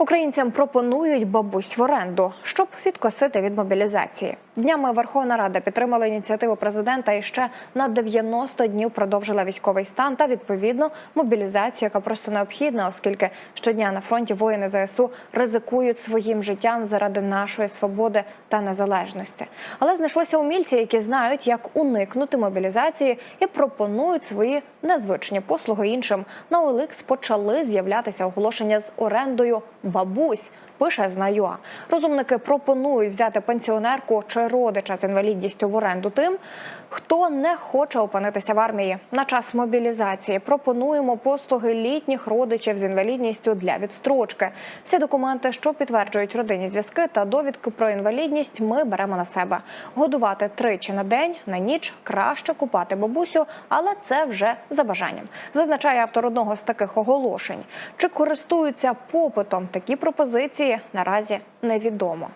Українцям пропонують бабусь в оренду, щоб відкосити від мобілізації. Днями Верховна Рада підтримала ініціативу президента і ще на 90 днів продовжила військовий стан та відповідно мобілізацію, яка просто необхідна, оскільки щодня на фронті воїни ЗСУ ризикують своїм життям заради нашої свободи та незалежності. Але знайшлися умільці, які знають, як уникнути мобілізації і пропонують свої незвичні послуги іншим. На OLX почали з'являтися оголошення з орендою бабусь. Пише знаю. Розумники пропонують взяти пенсіонерку чи родича з інвалідністю в оренду тим, хто не хоче опинитися в армії. На час мобілізації пропонуємо послуги літніх родичів з інвалідністю для відстрочки. Всі документи, що підтверджують родинні зв'язки та довідки про інвалідність, ми беремо на себе. Годувати тричі на день, на ніч краще купати бабусю, але це вже за бажанням. Зазначає автор одного з таких оголошень. Чи користуються попитом такі пропозиції наразі невідомо.